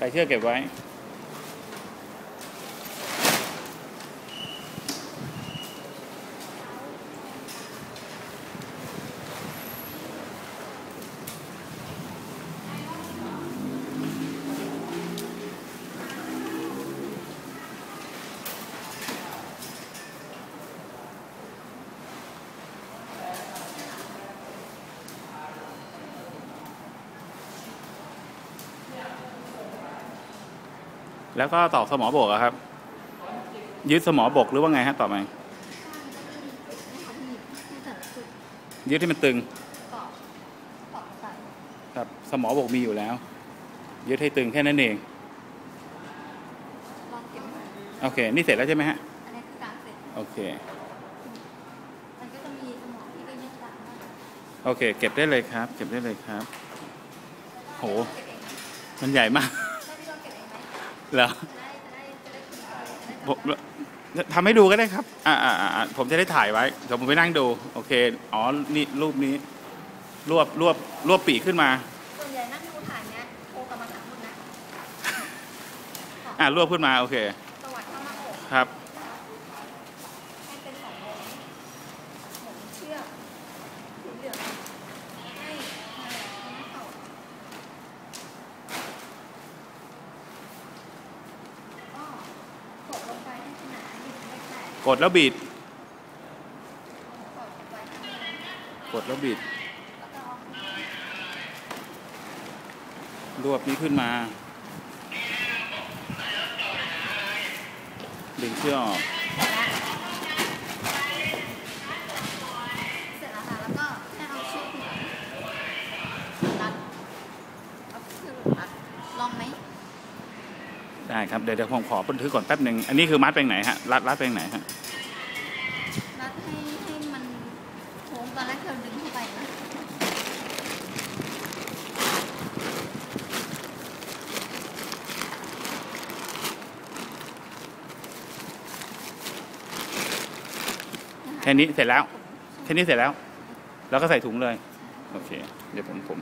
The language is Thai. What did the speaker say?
ใส่เชือกเก็บไว้ แล้วก็ตอกสมอบกอะครับ ยึดสมอบกหรือว่าไงฮะต่อไปยึดที่มันตึงครับสมอบกมีอยู่แล้ว ยึดให้ตึงแค่นั้นเองโอเค นี่เสร็จแล้วใช่ไหมฮะอันนี้คือกลางเสร็จโอเคมันก็จะมีสมองที่เป็นยัดตามมาโอเค เก็บได้เลยครับ เก็บได้เลยครับ โหเก็บเองไหมมันใหญ่มาก เหรอจะได้จะได้จะได้คุณเอาจะได้ผมทำให้ดูก็ได้ครับอ่าอ่าอ่าผมจะได้ถ่ายไว้ เดี๋ยวผมไปนั่งดู โอเค อ๋อ นี่รูปนี้ รวบ รวบ รวบปีกขึ้นมา ส่วนใหญ่นั่งดูถ่ายเนี้ยโทรกรรมฐานหมดนะ อ่ารวบขึ้นมา โอเคสวัสดิ์เข้ามาอกครับให้เป็นสองวงหมุนเชือกสีเหลืองให้ให้ให้เข่าก็กดลงไปให้ขนาดหยิบเลขแปด กดแล้วบิด กดแล้วบิด รวบนี้ขึ้นมา ดึงเชือกออก เสร็จแล้วค่ะ แล้วก็แค่เอาเชือกเหลืองรัดเอาเชือกเหลืองรัดลองไหม ได้ครับ เดี๋ยวเดี๋ยวผมขอบันทึกก่อนแป๊บหนึ่งอันนี้คือมัดไปไหนฮะรัดรัดไปไหนฮะรัดให้ให้มันโค้งตอนแรกเราดึงเข้าไปนะแค่นี้เสร็จแล้ว แค่นี้เสร็จแล้ว แล้วก็ใส่ถุงเลย โอเค เดี๋ยวผมผม